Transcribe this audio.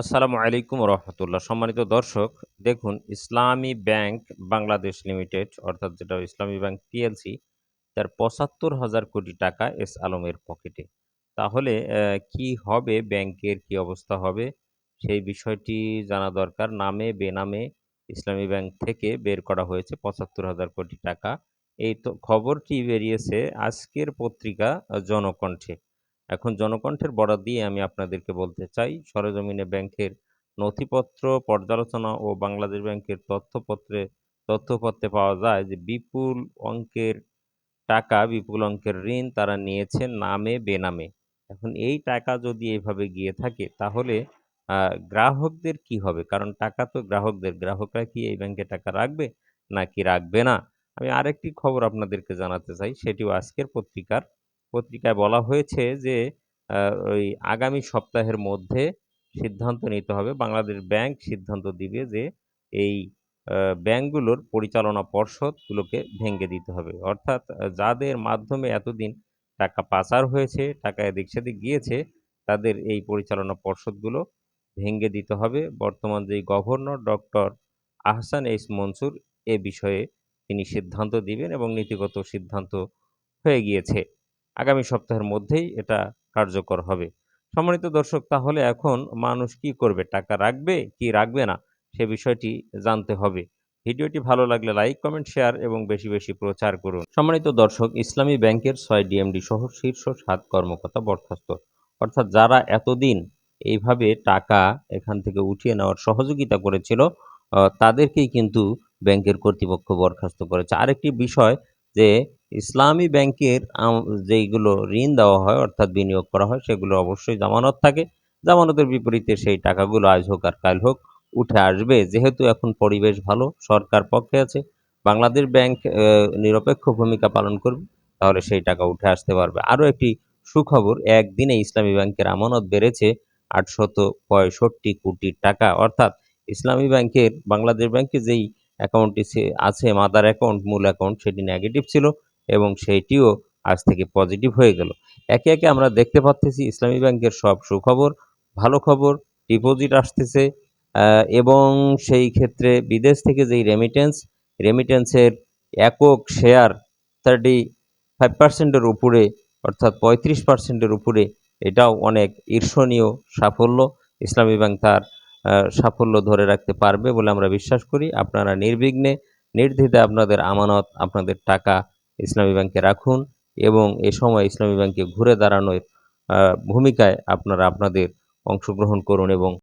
আসসালামু আলাইকুম রহমতুল্লাহ। সম্মানিত দর্শক, দেখুন ইসলামী ব্যাংক বাংলাদেশ লিমিটেড, অর্থাৎ যেটা ইসলামী ব্যাংক পিএলসি তার পঁচাত্তর হাজার কোটি টাকা এস আলমের পকেটে। তাহলে কি হবে, ব্যাংকের কি অবস্থা হবে, সেই বিষয়টি জানা দরকার। নামে, বেনামে ইসলামী ব্যাংক থেকে বের করা হয়েছে পঁচাত্তর হাজার কোটি টাকা। এই তো খবরটি বেরিয়েছে আজকের পত্রিকা জনকণ্ঠে। এখন জনকণ্ঠের বরাত দিয়ে আমি আপনাদেরকে বলতে চাই, সরেজমিনে ব্যাংকের নথিপত্র, পর্যালোচনা ও বাংলাদেশ ব্যাংকের তথ্যপত্রে তথ্যপত্রে পাওয়া যায় যে বিপুল অঙ্কের টাকা, বিপুল অঙ্কের ঋণ তারা নিয়েছে নামে, বেনামে। এখন এই টাকা যদি এভাবে গিয়ে থাকে, তাহলে গ্রাহকদের কি হবে? কারণ টাকা তো গ্রাহকদের। গ্রাহকরা কি এই ব্যাংকে টাকা রাখবে নাকি রাখবে না? আমি আরেকটি খবর আপনাদেরকে জানাতে চাই, সেটিও আজকের পত্রিকার পত্রিকায় বলা হয়েছে যে ওই আগামী সপ্তাহের মধ্যে সিদ্ধান্ত নিতে হবে, বাংলাদেশ ব্যাংক সিদ্ধান্ত দিবে যে এই ব্যাংকগুলোর পরিচালনা পর্ষদগুলোকে ভেঙে দিতে হবে। অর্থাৎ যাদের মাধ্যমে এতদিন টাকা পাচার হয়েছে, টাকা এদিক সেদিক গিয়েছে, তাদের এই পরিচালনা পর্ষদগুলো ভেঙে দিতে হবে। বর্তমান যেই governor doctor Ahsan H Mansur এ বিষয়ে তিনি সিদ্ধান্ত দিবেন এবং নীতিগত সিদ্ধান্ত হয়ে গিয়েছে। আগামী সপ্তাহের মধ্যেই এটা কার্যকর হবে। সম্মানিত দর্শক, তাহলে এখন মানুষ কি করবে? টাকা রাখবে কি রাখবে না? সে বিষয়টি জানতে হবে। ভিডিওটি ভালো লাগলে লাইক, কমেন্ট, শেয়ার এবং বেশি বেশি প্রচার করুন। সম্মানিত দর্শক, ইসলামী ব্যাংকের ছয় ডিএমডি সহ শীর্ষ সাত কর্মকর্তা বরখাস্ত। অর্থাৎ যারা এতদিন এইভাবে টাকা এখান থেকে উঠিয়ে নেওয়ার সহযোগিতা করেছিল তাদেরকেই কিন্তু ব্যাংকের কর্তৃপক্ষ বরখাস্ত করেছে। আরেকটি বিষয় যে ইসলামী ব্যাংকের যেইগুলো ঋণ দেওয়া হয়, অর্থাৎ বিনিয়োগ করা হয়, সেগুলো অবশ্যই জামানত থাকে। জামানতের বিপরীতে সেই টাকাগুলো আজ হোক আর কাল হোক উঠে আসবে। যেহেতু এখন পরিবেশ ভালো, সরকার পক্ষে আছে, বাংলাদেশ ব্যাংক নিরপেক্ষ ভূমিকা পালন করবে, তাহলে সেই টাকা উঠে আসতে পারবে। আরও একটি সুখবর, একদিনে ইসলামী ব্যাংকের আমানত বেড়েছে আটশত পঁয়ষট্টি কোটি টাকা। অর্থাৎ ইসলামী ব্যাংকের, বাংলাদেশ ব্যাংকে যেই অ্যাকাউন্টটি আছে মাদার অ্যাকাউন্ট মূল অ্যাকাউন্ট সেটি নেগেটিভ ছিল এবং সেইটিও আজ থেকে পজিটিভ হয়ে গেল। একে একে আমরা দেখতে পাচ্ছি ইসলামী ব্যাংকের সব সুখবর, ভালো খবর ডিপোজিট আসতেছে এবং সেই ক্ষেত্রে বিদেশ থেকে যেই রেমিটেন্স রেমিটেন্সের একক শেয়ার থার্টি ফাইভ পার্সেন্টের উপরে অর্থাৎ পঁয়ত্রিশ পার্সেন্টের উপরে এটাও অনেক ঈর্ষণীয় সাফল্য। ইসলামী ব্যাংক তার সাফল্য ধরে রাখতে পারবে বলে আমরা বিশ্বাস করি। আপনারা নির্বিঘ্নে, নির্দ্বিধায় আপনাদের আমানত, আপনাদের টাকা ইসলামী ব্যাংকে রাখুন এবং এ সময় ইসলামী ব্যাংকে ঘুরে দাঁড়ানোর ভূমিকায় আপনারা আপনাদের অংশগ্রহণ করুন এবং